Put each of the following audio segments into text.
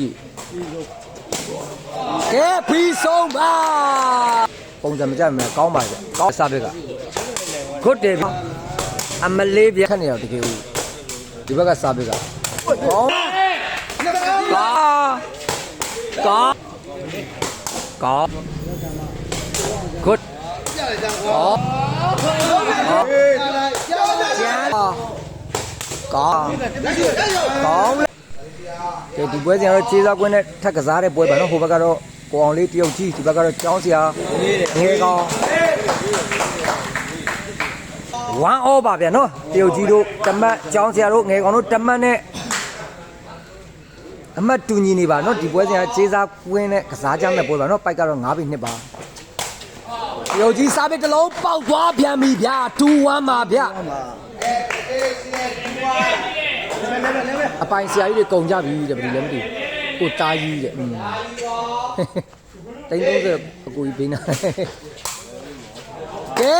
ကြီးကဲပြီးဆုံးပါပုံစံမကြမယ်ကောင်းပါကြကောင်းစားဘက်ကခုတ်တယ်ဗျအမလေးပြခက်နေတော့တကယ်ဦးဒီဘက်ကစားဘက်ကကောင်းကာကာကာခုတ်ကောကျန်ကောင်း ကောင်းကဲဒီပွဲစဉ်ကတော့ခြေစားကွင်းနဲ့ထက်ကစားတဲ့ပွဲပါနော်ဟိုဘက်ကတော့ကိုအောင်လေးတရုတ်ကြီးဒီဘက်ကတော့ကျောင်းဆရာငယ်ကောင်1 over ပါဗျာနော်တရုတ်ကြီးတို့တမတ်ကျောင်းဆရာတို့ငယ်ကောင်တို့တမတ်နဲ့အမတ်တူညီနေပါနော်ဒီပွဲစဉ်ကခြေစားကွင်းနဲ့ကစားကြတဲ့ပွဲပါနော်ပိုက်ကတော့9ပြီနှစ်ပါတရုတ်ကြီးစားပစ်တစ်လုံးပေါက်သွားပြန်ပြီဗျာ2-1ပါဗျာ အပိုင်ဆရာကြီးတွေကုန်ကြပြီတဲ့ဘယ်လိုလဲမသိဘူးကိုတားကြီးတဲ့อืมတိန်း30အကူကြီးပေးနာကဲ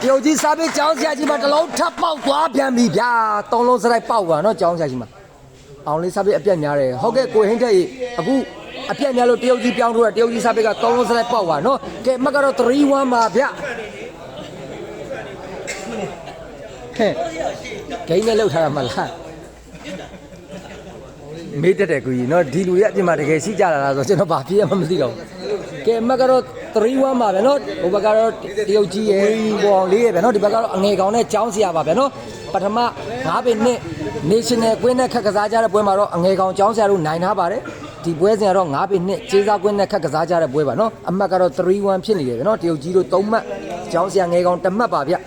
တရုတ်ကြီးစားပစ်ကျောင်းဆရာကြီးမှာတစ်လုံးထပ်ပေါက်သွားပြန်ပြီဗျာသုံးလုံးစရိုက်ပေါက်သွားနော်ကျောင်းဆရာကြီးမှာအောင်လေးစားပစ်အပြက်များတယ်ဟုတ်ကဲ့ကိုဟင်းထက်ကြီးအခုအပြက်များလို့တရုတ်ကြီးပြောင်းထိုးတာတရုတ်ကြီးစားပစ်ကသုံးလုံးစရိုက်ပေါက်သွားနော်ကဲမကတော့3-1ပါဗျဟဲ့ဂိမ်းနဲ့လောက်ထားတာမလား မေးတတ်တယ်ကိုကြီးနော်ဒီလူရဲ့အပြင်မှာတကယ်ရှိကြတာလားဆိုတော့ကျွန်တော်ဘာဖြစ်ရမှမသိတော့ဘူးကဲမကတော့3-1ပါဗျာနော်ဟိုဘက်ကတော့တရုတ်ကြီးရဲ့ဘောင်လေးရဲ့ဗျာနော်ဒီဘက်ကတော့အငယ်ကောင်နဲ့ចောင်းစရာပါဗျာနော်ပထမ9ပင်နှစ် national ကွင်းနဲ့ခက်ကစားကြတဲ့ပွဲမှာတော့အငယ်ကောင်ចောင်းစရာတို့နိုင်ထားပါတယ်ဒီပွဲစဉ်ကတော့9ပင်နှစ်ခြေစားကွင်းနဲ့ခက်ကစားကြတဲ့ပွဲပါနော်အမှတ်ကတော့3-1ဖြစ်နေတယ်ဗျာနော်တရုတ်ကြီးတို့3မှတ်ចောင်းစရာငယ်ကောင်1မှတ်ပါဗျာ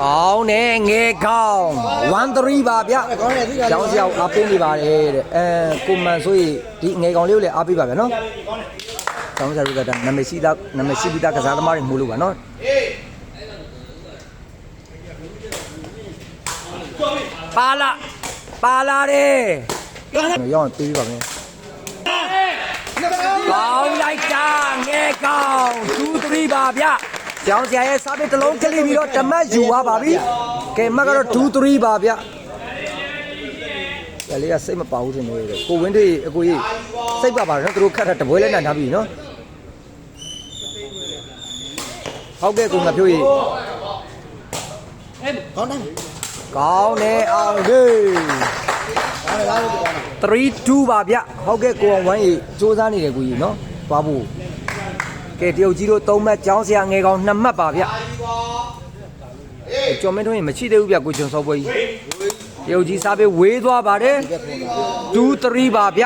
ကောင်းတယ်ငယ်ကောင်း13ပါဗျကောင်းတယ်သိကျောင်းစရာကိုအားပေးနေပါတယ်တဲ့အဲကိုမန်ဆိုရင်ဒီငယ်ကောင်လေးကိုလည်းအားပေးပါဗျနော်ကျောင်းစရာတို့ကဒါနာမည်ရှိသားနာမည်ရှိပြီးသားကစားသမားတွေမှုလို့ပါနော်ပါလာပါလာတယ်ရောင်းပေးပါမယ်ကောင်းလိုက်တာငယ်ကောင်း2 3ပါဗျ ကျောင်းစရာရဲ့စားပစ်တစ်လုံးကလေးပြီးတော့ဓမတ်ယူသွားပါပြီကဲမတ်ကတော့2 3ပါဗျကလေးကစိတ်မပါဘူးထင်တယ်တဲ့ကိုဝင်းတွေအကိုကြီးစိတ်ပါပါတယ်နော်သူတို့ခတ်တာတပွဲလဲနိုင်ထားပြီနော်ဟုတ်ကဲ့ကိုငါဖြိုးကြီးကောင်းတယ်ကောင်းတယ်အောင်ဟေးကောင်းတယ်ကောင်းတယ်ကောင်းတယ်3 2ပါဗျဟုတ်ကဲ့ကိုအောင်ဝမ်းကြီးစူးစမ်းနေတယ်ကိုကြီးနော်သွားဖို့ ကဲတရုတ်ကြီးတို့3မှတ်ကျောင်းဆရာငယ်ကောင်2မှတ်ပါဗျကျော်မင်းတို့ရင်မရှိသေးဘူးဗျကိုကျွန်စောပွဲကြီးတရုတ်ကြီးစားပေးဝေးသွားပါတယ်2 3ပါဗျ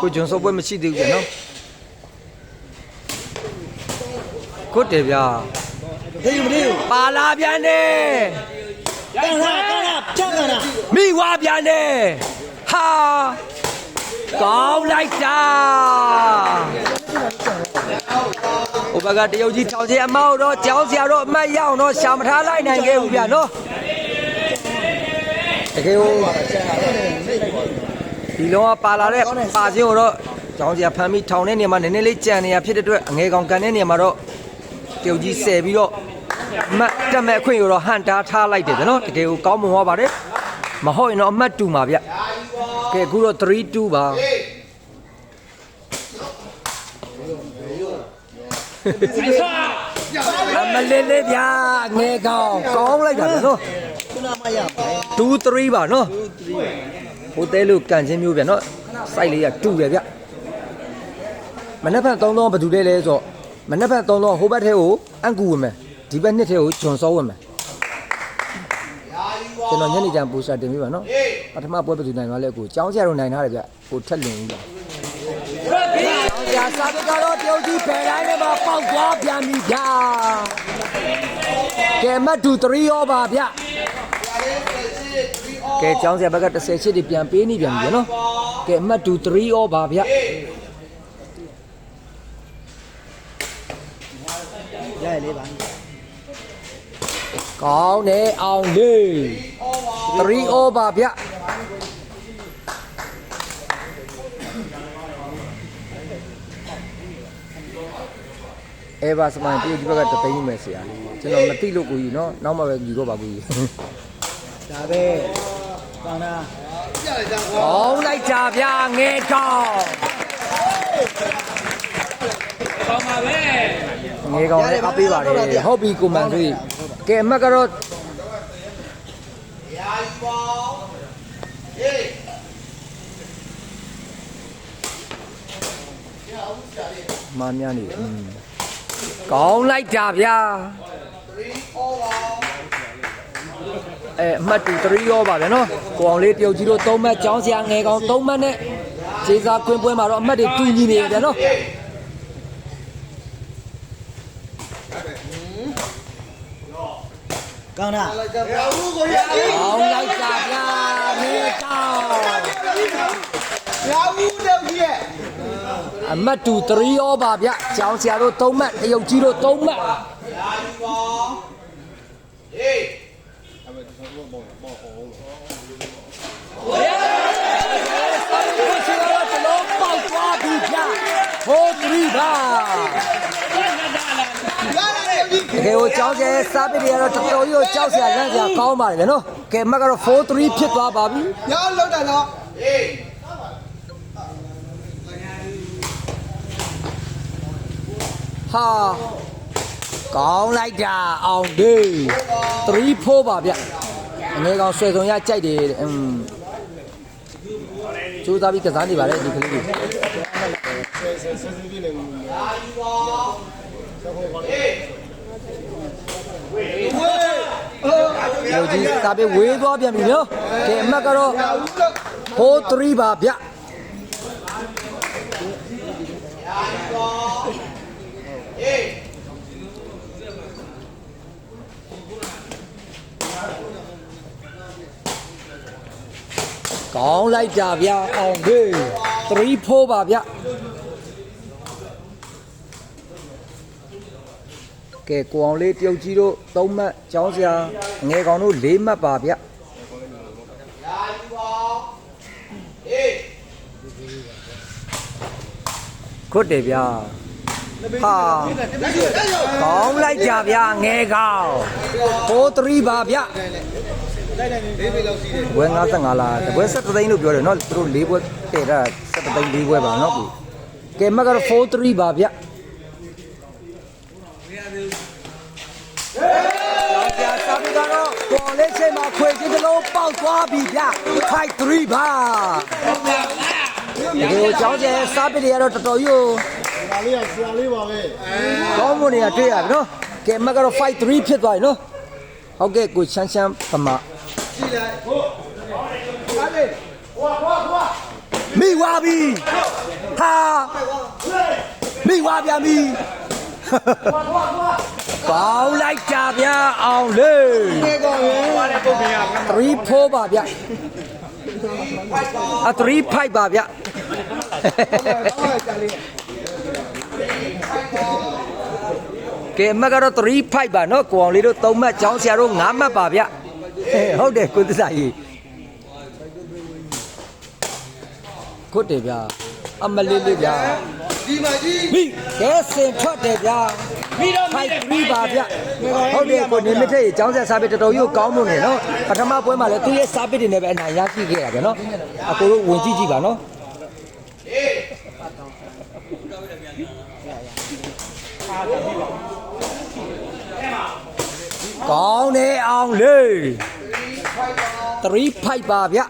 ကိုကျွန်စောပွဲမရှိသေးဘူးဗျနော်ခုတ်တယ်ဗျဒီမဒီပါလာပြန်တယ်ကောင်းတာကောင်းတာချက်ကန်တာမိဝါပြန်တယ်ဟာ ကောင်းလိုက်တာဟိုဘက်ကတရုတ်ကြီးထောင်ချေအမောက်တော့ကြောင်းစရာတော့အမတ်ရအောင်တော့ရှာမထားလိုက်နိုင်ခဲ့ဘူးဗျာနော်တကယ်ဟိုဒီလုံးကပါလာတဲ့ပါချင်းကိုတော့ကြောင်းစရာဖမ်းပြီးထောင်တဲ့နေရာမှာနည်းနည်းလေးကြံနေရဖြစ်တဲ့အတွက်အငယ်ကောင်ကန်တဲ့နေရာမှာတော့တရုတ်ကြီးဆယ်ပြီးတော့အမတ်တက်မဲ့အခွင့်ကိုတော့ဟန်တားထားလိုက်တယ်ဗျာနော်တကယ်ကိုကောင်းမွန်သွားပါတယ်မဟုတ်ရင်တော့အမတ်တူမှာဗျ ကဲအခုတော့3 2ပါအမလေးလေးဗျာငယ်ကောင်ကောင်းလိုက်တာဗျာနော်ခုနမရပါ2 3ပါနော်ဟိုတဲလို့ကန်ချင်းမျိုးဗျာနော်စိုက်လေးကတူတယ်ဗျမနေ့ဖက်3000ဘယ်သူလဲလဲဆိုတော့မနေ့ဖက်3000ဟိုဘက်ထဲကိုအန်ကူဝင်မယ်ဒီဘက်နှစ်ထဲကိုဂျွန်စောဝင်မယ် ကျွန်တော်ညနေကျန်ပိုစတာတင်ပြပါနော်ပထမပွဲဘယ်သူနိုင်သွားလဲကိုကျောင်းဆရာတို့နိုင်ထားတယ်ဗျကိုထက်လွင်ဦးပါကျောင်းဆရာစာပေကတော့တယောက်ကြီးဖယ်တိုင်းနဲ့မှာပေါက်သွားပြန်ပြီဗျာကဲမတ်တူ3ရောပါဗျကဲကျောင်းဆရာဘက်က30ချစ်တွေပြန်ပေးနေပြန်ပြီနော်ကဲအမှတ်2 3 all ပါဗျရရလေးပါကောင်းတယ်အောင်လေး 3 over ဗျအဲဘာစမိုင်းပြီးဒီဘက်ကတသိန်းမယ်ဆရာကျွန်တော်မသိလို့ကိုကြီးနော်နောက်မှပဲယူတော့ပါကိုကြီးဒါပဲကောင်းလားပြလိုက်တာကွာဟောလိုက်တာဗျငဲကောင်းကောင်းပါပဲငဲကောင်းလည်းအပေးပါတယ်ဟုတ်ပြီကိုမန်တို့ကဲအမှတ်ကတော့ မာများနေတယ်อืมကောင်းလိုက်ကြဗျာအဲအမှတ်တူ3ရောပါဗျာနော်ကိုအောင်လေးတယောက်ကြီးတို့3မှတ်ကျောင်းစရာငယ်ကောင်3မှတ်နဲ့ခြေစားခွင်းပွဲမှာတော့အမှတ်တွေတူညီနေတယ်ဗျာနော် ကောင်းတာကောင်းလိုက်ကြဗျာငယ်ကောင်းရာဦးတော့ကြီးရဲ့အမှတ်တူ3ရောပါဗျကျောင်းစရာတို့3မှတ်တယောက်ကြီးတို့3မှတ်ဟို3ပါ ကဲဟိုကြောင်းကျဲစားပစ်တွေကတော့တော်တော်ကြီးကိုကြောက်စရာလန့်စရာကောင်းပါတယ်ဗျနော်ကဲမက်ကတော့4-3ဖြစ်သွားပါပြီရောင်းလောက်တာတော့ဟာကောင်းလိုက်တာအောင်ဒေး3-4ပါဗျအနေကောင်ဆွေစုံရကြိုက်တယ်อืมကျိုးသားပြီးကစားနေပါလေဒီကလေးတွေ ဟိုကြီးစားပြီးဝေးသွားပြန်ပြီနော်ကဲအမက်ကတော့4-3ပါဗျကောင်းလိုက်တာဗျအောင်ဟေး3-4ပါဗျ ကဲကိုအောင်လေးတယောက်ကြီးတို့3မှတ်ကျောင်းစရာငယ်ကောင်တို့4မှတ်ပါဗျခွတ်တယ်ဗျဟာကောင်းလိုက်ကြဗျငယ်ကောင်4-3ပါဗျဝယ်55လားတပွဲ7သိန်းလို့ပြောတယ်เนาะသူတို့၄ပွဲတည်တာ7သိန်း၄ပွဲပါเนาะကိုကဲမက်ကတော့4-3ပါဗျ ပေါ်လေးချိန်မှာခွေချင်းတစ်လုံးပေါက်သွားပြီဗျ5-3ပါဒီလိုကြောင်းကျဲစားပစ်တွေကတော့တော်တော်ကြီးကိုဒါလေးကဆရာလေးပါပဲကောင်းမွန်နေတာတွေ့ရပြီနော်ကဲမက်ကတော့5 3ဖြစ်သွားပြီနော်ဟုတ်ကဲ့ကိုချမ်းချမ်းပမာကြည့်လိုက်ဟိုဒါလေးဟွာဟွာဟွာမိဝါပြီဟာမိဝါပြန်ပြီ ကောင်းလိုက်ကြဗျာအောင်လေနေကောင်းရဲ့ဟွာလည်းပုတ်ပြရမယ်3 4ပါဗျအ3 5ပါဗျကောင်းလိုက်ကြလေးကဲမက်ကတော့3 5ပါနော်ကိုအောင်လေးတို့3မှတ်ကျောင်းဆရာတို့5မှတ်ပါဗျဟုတ်တယ်ကိုသစ္စာကြီးခုတ်တယ်ဗျာအမလေးလေးဗျာဒီမှာကြီးမိကဲစင်ထွက်တယ်ဗျာ မိတော့ဖိုက်ပြီးပါဗျဟုတ်တယ်ကိုနေမထက်ရေចောင်းဆက်စားပစ်တော်တော်ကြီးကိုကောင်းမွန်နေနော်ပထမပွဲမှာလည်းသူ့ရဲ့စားပစ်တွေနဲ့ပဲအနိုင်ရရှိခဲ့တာဗျနော်အကိုတို့ဝင်ကြည့်ကြည့်ပါနော်ကောင်းနေအောင်လေ3 5ပါဗျ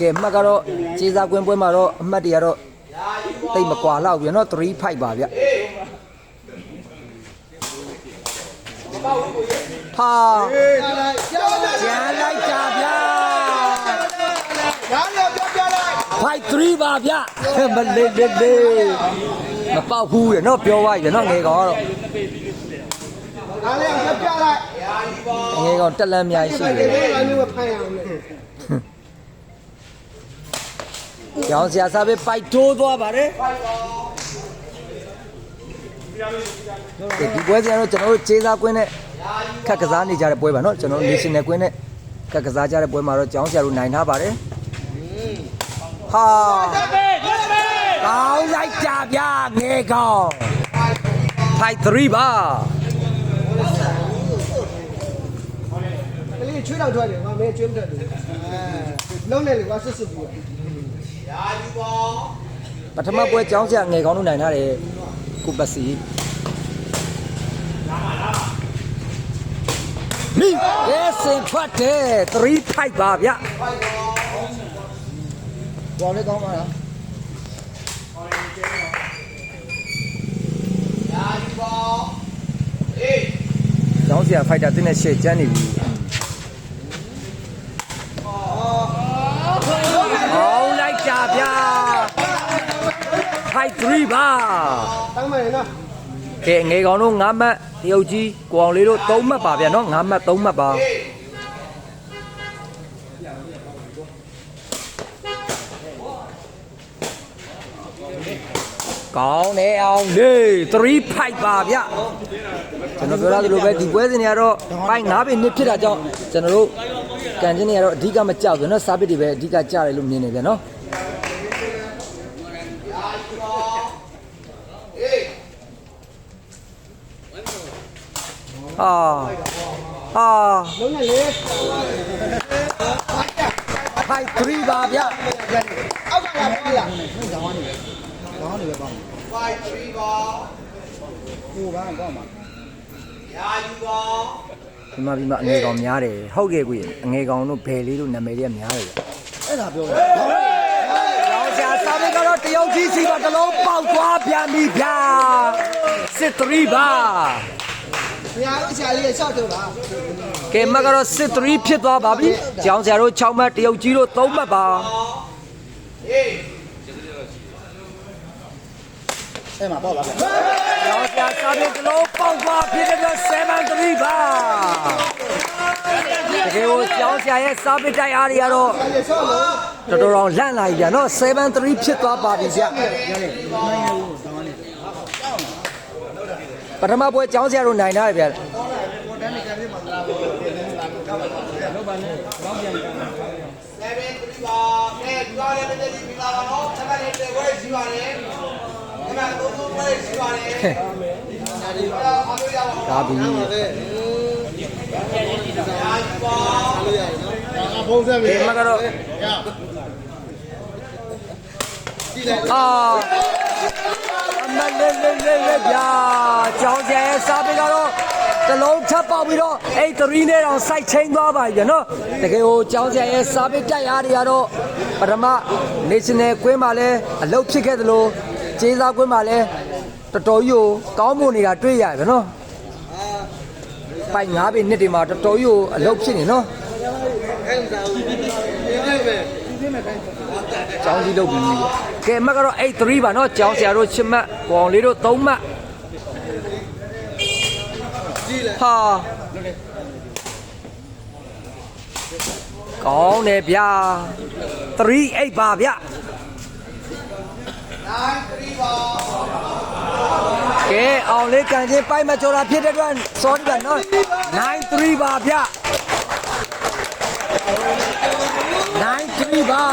ကဲမှတ်ကတော့ခြေစားကွင်းပွဲမှာတော့အမှတ်တွေကတော့ တိတ်မကွာလောက်ပြန်တော့3 5ပါဗျဟာအေးလိုက်ကြောက်လိုက်ကျန်လိုက်တာဗျာညာတော့ပြောပြလိုက်ဖိုက်3ပါဗျမလေးလေးလေးမပေါက်ဘူးရနော်ပြောသွားပြီနော်ငယ်ကောင်ကတော့ဒါလေးပြောပြလိုက်ငယ်ကောင်တက်လန်းအများကြီးရှိတယ် ။ရောင်းစရာစားပဲပိုက်တိုးသွားပါတယ်။ဒီပွဲစရာတော့ကျွန်တော်တို့ခြေစားကွင်းနဲ့ခက်ကစားနေကြတဲ့ပွဲပါနော်ကျွန်တော် national ကွင်းနဲ့ခက်ကစားကြတဲ့ပွဲမှာတော့ကျောင်းဆရာတို့နိုင်ထားပါတယ်။ဟာကောင်းလိုက်ကြဗျာငယ်ကောင်းဖိုက်3ပါကလေးချွေးတော့ထွက်တယ်ငါမဲချွေးမထွက်ဘူးအဲလုံးနေလေကွာဆွတ်ဆွတ်ပြီး ပထမပွဲကျောင်းဆရာငယ်ကောင်တို့နိုင်ထားတယ်ကိုပတ်စီမိရဲစင်ထွက်တယ်3 5ပါဗျာဘောလေးကောင်းပါလားကျောင်းဆရာဖိုက်တာတင်းနဲ့ရှေ့ကျန်းနေပြီ 3ပါတောင်းမယ်နော်ကဲငယ်ကောင်တို့9မှတ်တရုတ်ကြီးကိုအောင်လေးတို့3မှတ်ပါဗျာနော်9မှတ်3မှတ်ပါကောင်းနေအောင်လေး3 5ပါဗျကျွန်တော်ပြောရသလိုပဲဒီပွဲစဉ်တွေကတော့ပိုင်း9ပင်နှစ်ဖြစ်တာကြောင့်ကျွန်တော်တို့ကန်ချင်းတွေကတော့အဓိကမကြောက်ဘူးနော်စားပစ်တွေပဲအဓိကကြားတယ်လို့မြင်နေပြန်နော် ဟာဟာလုံးနေလေဖိုက်3ပါဗျအောက်ကလာပြီလားကျောင်းနေပဲကျောင်းနေပဲကောင်းကိုပါကောင်းပါဒီမှာဒီမှာအငယ်ကောင်များတယ်ဟုတ်ကဲ့ကွေအငယ်ကောင်တို့ဘယ်လေးတို့နာမည်တွေကများတယ်ဗျအဲ့ဒါပြောတယ်ကျောင်းဆရာစာမေးကတော့တရုတ်ကြီးစီပါတစ်လုံးပေါက်သွားပြန်ပြီဗျာစစ်3ပါ ဆရာတို့ဆရာလေးရဲ့ရှော့တော့လားကဲမကတော့စစ်3ဖြစ်သွားပါပြီကျောင်းဆရာတို့6မှတ်တရုတ်ကြီးတို့3မှတ်ပါအဲ့မှာပေါ့လားကျောင်းဆရာစာမေးတစ်လုံးပေါက်သွားဖြစ်တဲ့7 3ပါတကယ်ကိုကျောင်းဆရာရဲ့စာပေတိုက်အားတွေကတော့ဆရာလေးရှော့လို့တော်တော်တော်လန့်လာပြီဗျာနော်7 3ဖြစ်သွားပါပြီဗျ ပထမပွဲကျောင်းဆရာတို့နိုင်ထားတယ်ဗျာပါအဲဒီကားလေးတစ်ချက်ပြီးလာပါတော့ဆက်ကနေတဲ့ဝဲရှိပါတယ်ဒီမှာသုံးသုံးဝဲရှိပါတယ်ဒီမှာအားလို့ရပါဒါပြီငါဖုန်းဆက်ပြီဒီမှာကတော့အာအ မလေးလေးလေးလေးဗျာကျောင်းဆရာရဲ့စာပေကတော့တလုံးထပ်ပေါက်ပြီးတော့အဲ့3နဲ့တော့စိုက်ချင်းသွားပါပြီဗျာနော်တကယ်ကိုကျောင်းဆရာရဲ့စာပေတက်ရတွေကတော့ပထမ national ကွင်းမှာလဲအလုပ်ဖြစ်ခဲ့သလိုကျေးစားကွင်းမှာလဲတော်တော်ကြီးကိုကောင်းမွန်နေတာတွေ့ရတယ်ဗျာနော်ပိုင်9ပေနှစ်တွေမှာတော်တော်ကြီးကိုအလုပ်ဖြစ်နေနော်ကျော ကြောင်းစီလုပ်ပြီးပေါ့ကဲမက်ကတော့83ပါနော်ကြောင်းဆရာတို့ချစ်မက်ကောင်လေးတို့3မက်ဟာကောင်းတယ်ဗျာ38ပါဗျာ93ပါကဲအောင်လေးကန်ချင်းပိုက်မကျော်တာဖြစ်တဲ့အတွက် sorry ပါနော်93ပါဗျာ 9 3ပါ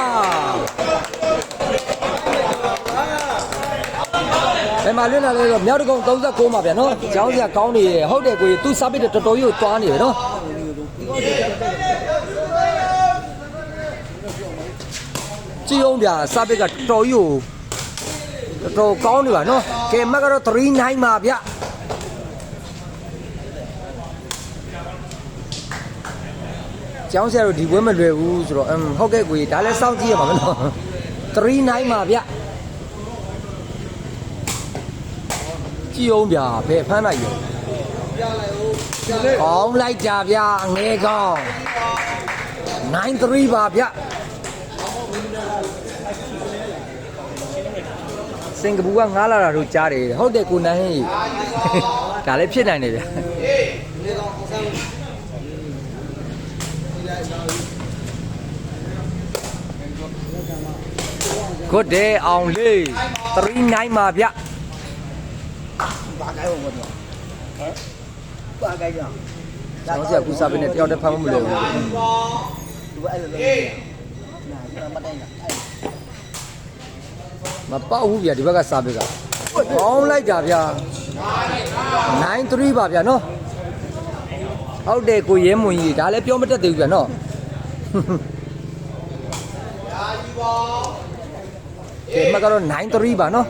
ဘယ်မှာလွတ်လာလဲတော့မြောက်တကုံ39မှာဗျာနော်ကျောင်းစရာကောင်းနေရဟုတ်တယ်ကိုကြီးသူစားပစ်တဲ့တော်တော်ကြီးကိုတွားနေပဲနော်ကြည့်အောင်ဗျာစားပစ်ကတော်တော်ကြီးကိုတော်တော်ကောင်းနေပါနော်ကဲမက်ကတော့39ပါဗျာ ကျောင်းဆရာတို့ဒီပွဲမလွယ်ဘူးဆိုတော့အမ်ဟုတ်ကဲ့ကိုကြီးဒါလည်းစောင့်ကြည့်ရမှာမနော်39ပါဗျာကြည့်အောင်ဗျာဘယ်ဖမ်းလိုက်ရောကောင်းလိုက်ကြဗျာငယ်ကောင်း93ပါဗျာစင်ကာပူကငားလာတာတို့ကြားတယ်ဟုတ်တယ်ကိုနိုင်ဟေးဒါလည်းဖြစ်နိုင်တယ်ဗျာ ဂုတ်ဒေအောင်လေး39ပါဗျဘာကိုင်းဘောတော့ဟမ်ဘာကိုင်းကြောင်ကျောင်းဆရာကူစားပေးနေတယောက်တည်းဖမ်းမလို့ဘူးသူအဲ့လိုလုပ်နေတာနာမတိုင်းတာမပေါက်ဘူးဗျာဒီဘက်ကစားပေးကကောင်းလိုက်တာဗျာ93ပါဗျာနော်ဟုတ်တယ်ကိုရဲမွန်ကြီးဒါလည်းပြောမတတ်သေးဘူးဗျာနော်ကဲ မကတော့93ပါနော်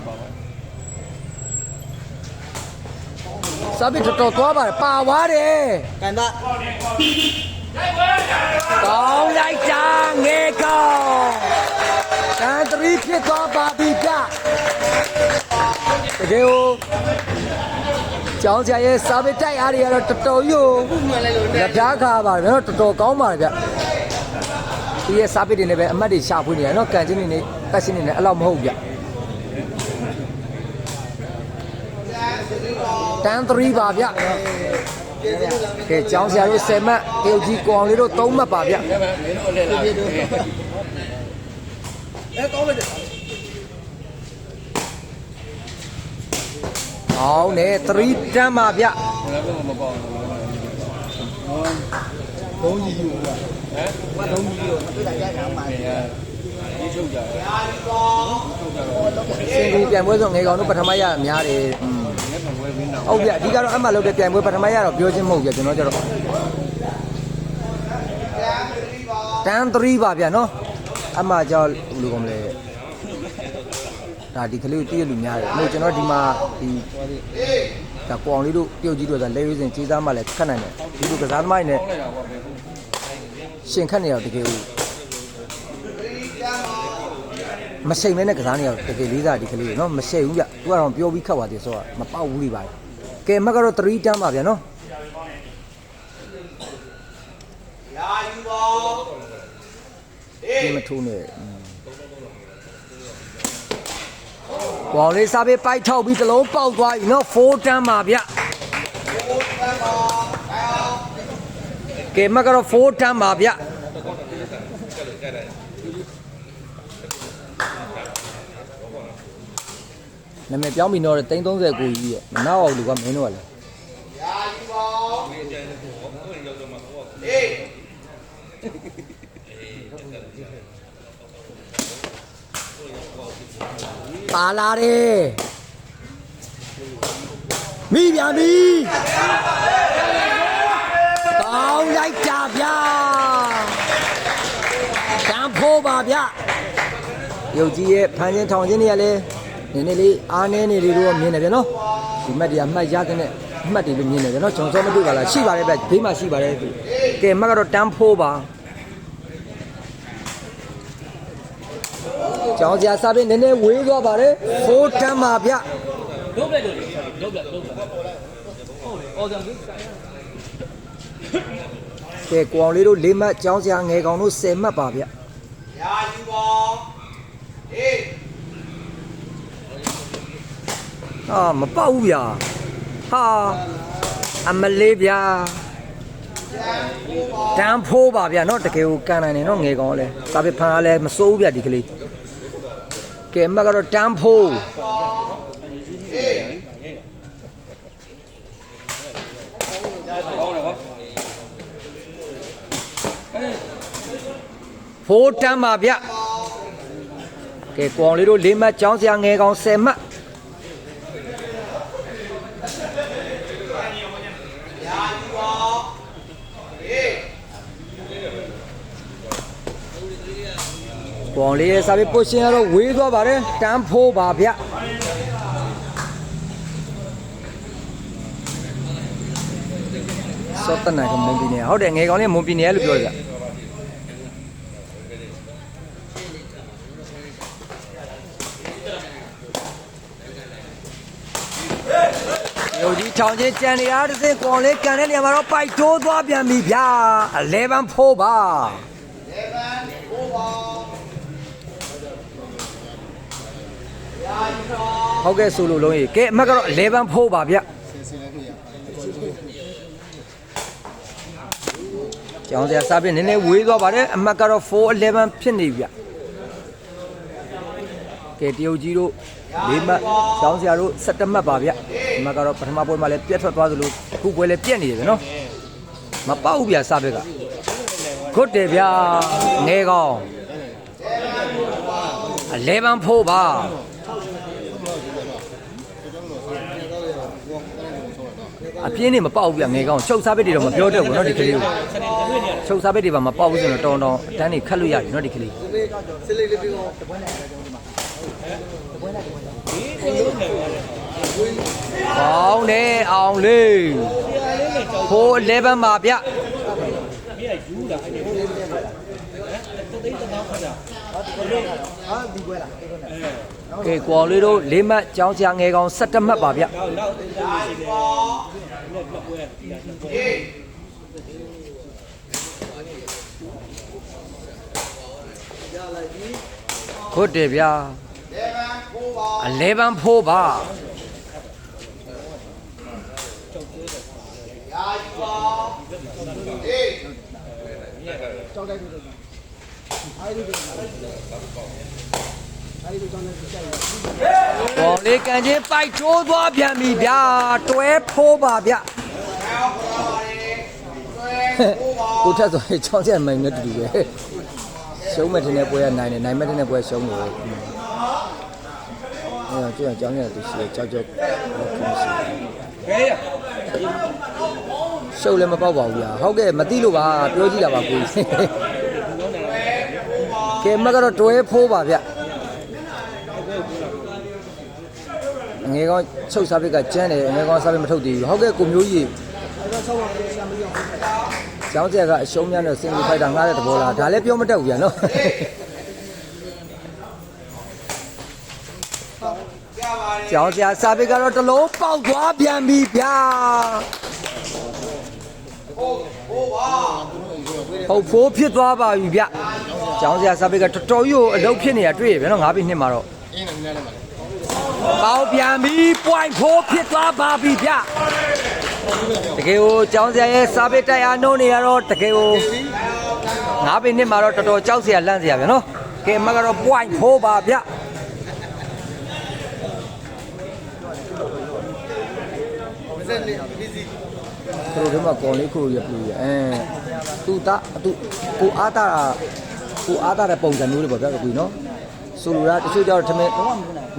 စားပေးတော်တော်သွားပါတယ်ပါသွားတယ်ကန်တာကောင်းလိုက်တာငယ်ကောင်းတန်တရီဖြစ်သွားပါပြီဗျတကယ်ကိုကျောင်းဆရာရဲ့စာပေတိုက်အားတွေကတော့တော်တော်ယူလက်ပြားခါပါတယ်နော်တော်တော်ကောင်းပါတယ်ဗျဒီရဲ့စာပေတွေနဲ့ပဲအမှတ်တွေရှာဖွေနေတယ်နော်ကန်ချင်းနေနေ တက်ရှင်းနေနေအဲ့လောက်မဟုတ်ဗျတန်တရီပါဗျကဲကျောင်းဆရာတို့10မှတ်တရုတ်ကြီးကိုအောင်လေးတို့3မှတ်ပါဗျအဲကောင်းလိုက်တယ်။ဟောင်းနဲ့3တန်းပါဗျဘုံကြီးယူပါဟမ်ဘာဘုံကြီးယူမတွေ့တာ ကြရမှာ။စင်ကူပြိုင်ပွဲဆိုငယ်ကောင်တို့ပထမရအများတယ်။อืมဟုတ်ဗျအဓိကတော့အမှလုပ်တဲ့ပြိုင်ပွဲပထမရတော့ပြောချင်းမဟုတ်ဗျကျွန်တော်ကျတော့တန်း3ပါဗျနော်။အမှကြောက်ဘယ်လိုကောမလဲ။ဒါဒီကလေးကိုတည့်ရလူများတယ်။လို့ကျွန်တော်ဒီမှာဒီဒါကိုအောင်လေးတို့တရုတ်ကြီးတို့ကလဲရွေးစဉ်ကြီးစားမှလည်းခက်နိုင်တယ်။ဒီလိုကစားသမားတွေနဲ့ရှင်ခက်နေတော့တကယ်ကို မစိမ်မဲနဲ့ကစားနေရတကယ်လေးစားဒီကလေးနော်မစိမ်ဘူးဗျသူကတော့ပြောပြီးခတ်ပါသေးဆိုတော့မပေါက်ဘူးလေပါကဲမကတော့3တန်းပါဗျာနော်ရာယူပါဟေးဒီမထိုးနဲ့ဘောင်လေးစားပေးပိုက်ထောက်ပြီးတစ်လုံးပေါက်သွားပြီနော်4တန်းပါဗျကဲမကတော့4တန်းပါဗျ နာမည်ပြောင်းပြီးတော့330ကိုကြီးရဲ့မနောက်အောင်လူကမင်းတို့ကလည်းရာယူပါဟေးပါလာတယ်မိဗျာမိကောင်းလိုက်တာဗျာတန်ဖိုးပါဗျရုပ်ကြီးရဲ့ဖန်ချင်းထောင်ချင်းတွေကလည်း နည်းနည်းလေးအားနည်းနေတယ်လို့မြင်တယ်ဗျနော်ဒီမတ်တွေကအမှတ်ရတဲ့အမှတ်တွေလို့မြင်တယ်ဗျနော်ကျွန်တော်စောမတွေ့ပါလားရှိပါတယ်ဗျဘေးမှာရှိပါတယ်သူကဲမတ်ကတော့တန်ဖိုးပါကျောင်းစရာစားပြီးနည်းနည်းဝေးသွားပါတယ်ဖိုးတန်းပါဗျလုံးလိုက်လို့လုံးလိုက်လုံးလိုက်ဟုတ်တယ်အော်ကြောင့်ကဲကိုအောင်လေးတို့၄မှတ်ကျောင်းစရာငယ်ကောင်တို့10မှတ်ပါဗျရာယူပါဟေး ဟာမပေါက်ဘူးဗျာဟာအမလေးဗျာတန်းဖိုးပါဗျာเนาะတကယ်ကိုကန်နိုင်တယ်เนาะငယ်ကောင်လဲစာပေဖန်အားလဲမစိုးဘူးဗျာဒီကလေးကဲအမတ်ကတော့တန်းဖိုးဖိုးတန်းပါဗျာကဲကိုအောင်လေးတို့၄မှတ်ကျောင်းစရာငယ်ကောင်10မှတ် ပေါင်လေးရဲ့စာပေပိုရှင်ကတော့ဝေးသွားပါတယ်တန်းဖိုးပါဗျစောတနိုင်ကမွန်ပြည်နယ်ဟုတ်တယ်ငယ်ကောင်လေးမွန်ပြည်နယ်လို့ပြောကြရုပ်ကြီးထောင်ချင်းကြံနေရတဲ့စင်ကောင်လေးကန်တဲ့နေရာမှာတော့ပိုက်တိုးသွားပြန်ပြီဗျာ11ဖိုးပါ ဟိုပါရာယူပါ ဟုတ်ကဲ့ဆိုလို့လုံးကြီးကဲအမတ်ကတော့11ဖိုးပါဗျကျောင်းစရာစားပြနည်းနည်းဝေးသွားပါတယ်အမတ်ကတော့411ဖြစ်နေပြီဗျကဲတရုတ်ကြီးတို့လေးမှတ်ကျောင်းဆရာတို့17မှတ်ပါဗျဒီမှာကတော့ပထမပွဲမှာလည်းပြတ်ထွက်သွားသလိုအခုပွဲလည်းပြက်နေတယ်ဗျနော်မပေါက်ဘူးဗျစာဘက်ကဂုတ်တယ်ဗျငဲကောင်း11ဖိုးပါ အပြင်းနေမပေါက်ဘူးဗျငဲကောင်းချုပ်စားဘက်တွေတော့မပြောတတ်ဘူးเนาะဒီကလေးကို စနေတရွေ့နေရတယ် ချုပ်စားဘက်တွေပါမပေါက်ဘူးဆိုတော့တောင်းတောင်းအတန်းတွေခတ်လို့ရတယ်เนาะဒီကလေး စလေးလေးပြီးတော့ ဒီကိုလုံးနေရတယ် ကောင်းတယ်အောင်လေး တရားလေးနဲ့ကြောက် ဖိုး11ပါဗျ ပြီးရယူတာအဲ့ဒီဟမ်တုတ်သိမ်းတောင်းခါတာ ဟာဒီပွဲလား ကဲကွာလေးတို့လေးမှတ်ကျောင်းဆရာငယ်ကောင်17မှတ်ပါဗျ နောက်နောက်သိမ်းလို့ရှိတယ်လက်လက်ပွဲ ဒီလက်ပွဲဟုတ်တယ်ဗျာ11ဖိုးပါ11ဖိုးပါရာယူပါဟေးကြောက်တိုက်ပြီးတော့အားရပြီးအားရပြီးကြောင်းနေကြိုက်ရကောင်းလေးကန်ချင်းပိုက်ချိုးသွားပြန်ပြီဗျာတွဲဖိုးပါဗျ ဟောပေါ်လာပါတယ်တွဲဖိုးပါ ကိုထက်ဆိုရင်ကျောင်းဆရာမိုင်နဲ့တူတူပဲရှုံးမဲ့တဲ့နဲ့ပွဲကနိုင်တယ်နိုင်မဲ့တဲ့နဲ့ပွဲရှုံးတယ်အဲ့တော့ကျောင်းကျောင်းရတူရှိကြောက်ကြောက်ဘယ်ရရှုပ်လည်းမပေါက်ပါဘူးဗျာဟုတ်ကဲ့မသိလို့ပါပြောကြည့်တာပါကိုကြီးကဲမကတော့တွဲဖိုးပါဗျငယ်ကောင်ချုပ်စားပစ်ကကျန်းတယ်ငယ်ကောင်စားပစ်မထုတ်သေးဘူးဟုတ်ကဲ့ကိုမျိုးကြီးအဲ့တော့ဆောင်းပါဆရာမကြီးအောင် ကျောင်းကျက်ကအရှုံးများနဲ့စင်ကြီးဖိုက်တာငားတဲ့သဘောလားဒါလည်းပြောမတတ်ဘူးဗျာနော်ရပါတယ်ကျောင်းကျက်စားပစ်ကတော့တစ်လုံးပေါက်သွားပြန်ပြီဗျာဖိုးဖိုးပါဟုတ်ဖိုးဖြစ်သွားပါပြီဗျကျောင်းကျက်စားပစ်ကတော်တော်ကြီးကိုအလုပ်ဖြစ်နေတာတွေ့ရဗျာနော်ငါးပြီနှစ်မှာတော့ပေါက်ပြန်ပြီပွိုင်ဖိုးဖြစ်သွားပါပြီဗျ တကယ်ကိုကျောင်းကျက်ရဲ့စားပစ်တိုက်အားနှုံးနေရတော့တကယ်ကိုငါးပြီနှစ်မှာတော့တော်တော်ကြောက်စရာလန့်စရာဗျာနော်ကဲမကတော့ပွိုင်ဖိုးပါဗျမစက်လေးဘီစီသူတို့ဒီမှာကော်လေးခုရပြည့်အဲသူတာသူကိုအားတာကိုအားတာတဲ့ပုံစံမျိုးလေးပေါ့ဗျာကွေနော်ဆိုလိုတာတချို့ကျတော့ထမင်း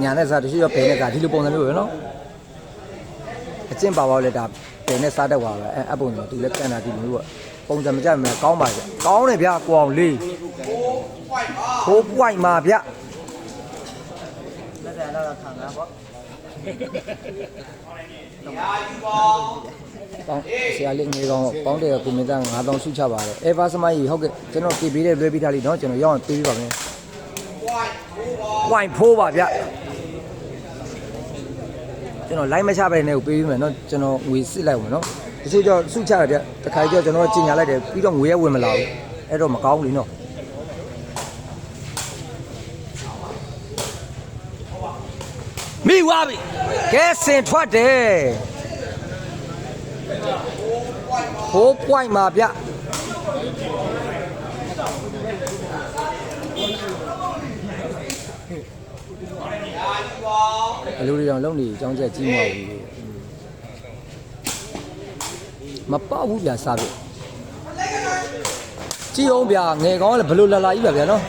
ညာနဲ့စားတချို့ကျတော့ပယ်နဲ့စားဒီလိုပုံစံမျိုးပဲနော်အကျင့်ပါပါလေဒါ ပယ်နဲ့စားတတ်ပါပဲအဲအပုံစံသူလည်းကန်တာဒီလိုပေါ့ပုံစံမကြမယ်ကောင်းပါဗျကောင်းတယ်ဗျကိုအောင်လေးဖိုးပွိုက်ပါဟိုးပွိုင်ပါဗျလက်ဆယ်တော့ခံတာပေါ့ရာယူပါပေါင်းဆရာလေးငယ်ကောင်ပေါင်းတယ်ကွန်မန့်တာ9000စုချပါတယ်အဲဗာစမိုင်းဟုတ်ကဲ့ကျွန်တော်ပြေးပေးတဲ့လွဲပေးထားလိနော်ကျွန်တော်ရောက်အောင်ပြေးပေးပါမယ်ပွိုက်ဖိုးပါဝိုင်ဖိုးပါဗျ ကျွန်တော် live မချပဲနဲ့ကိုပေးပြီးမယ်နော်ကျွန်တော်ငွေစစ်လိုက်အောင်နော်တချို့ကြောင့်စုချရတဲ့တခါကြောကျွန်တော်ကြီးညာလိုက်တယ်ပြီးတော့ငွေရဝင်မလာဘူးအဲ့တော့မကောင်းဘူးလေနော်မိဝါပြီကဲစင်ထွက်တယ်4 point မှာဗျ အလိုတွေတောင်လုံနေအကြောင်းချက်ကြီးမဟုတ်ဘူးမပေါက်ဘူးဗျာစားပြီကြည့်အောင်ဗျာငယ်ကောင်းလည်းဘလို့လာလာကြီးပါဗျာနော်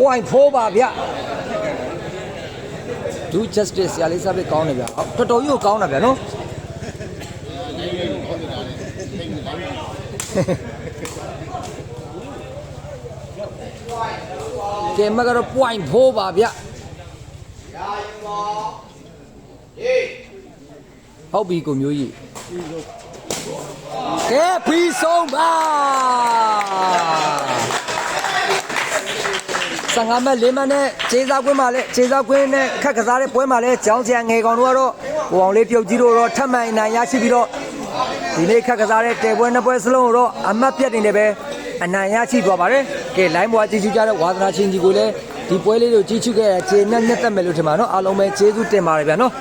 ဝိုင်ဖိုးပါဗျာဒူ justice ဆရာလေးစားပြီကောင်းတယ်ဗျာတော်တော်ကြီးကိုကောင်းတာဗျာနော်ကဲမကတော့ point ဖိုးပါဗျာ ရာယူပါဟေးဟုတ်ပြီကိုမျိုးကြီးကဲပြီးဆုံးပါဆန်ငါမက်လေးမက်နဲ့ခြေစားကွင်းမှာလဲခြေစားကွင်းနဲ့ခက်ကစားတဲ့ပွဲမှာလဲကျောင်းဆရာငယ်ကောင်တို့ကတော့ကိုအောင်လေးပြုတ်ကြီးတို့တော့ထပ်မံအနိုင်ရရှိပြီးတော့ဒီနေ့ခက်ကစားတဲ့တဲပွဲနှစ်ပွဲစလုံးကိုတော့အမတ်ပြတ်တင်တယ်ပဲအနိုင်ရရှိသွားပါတယ်ကဲလိုင်းဘွားကြီးကျူးကြတဲ့ဝါသနာချင်းကြီးကိုလည်း ဒီပွဲလေးကိုကြီးချူခဲ့တဲ့ခြေနဲ့ညက်သက်မယ်လို့ထင်ပါနော်အားလုံးပဲကျေးဇူးတင်ပါတယ်ဗျာနော်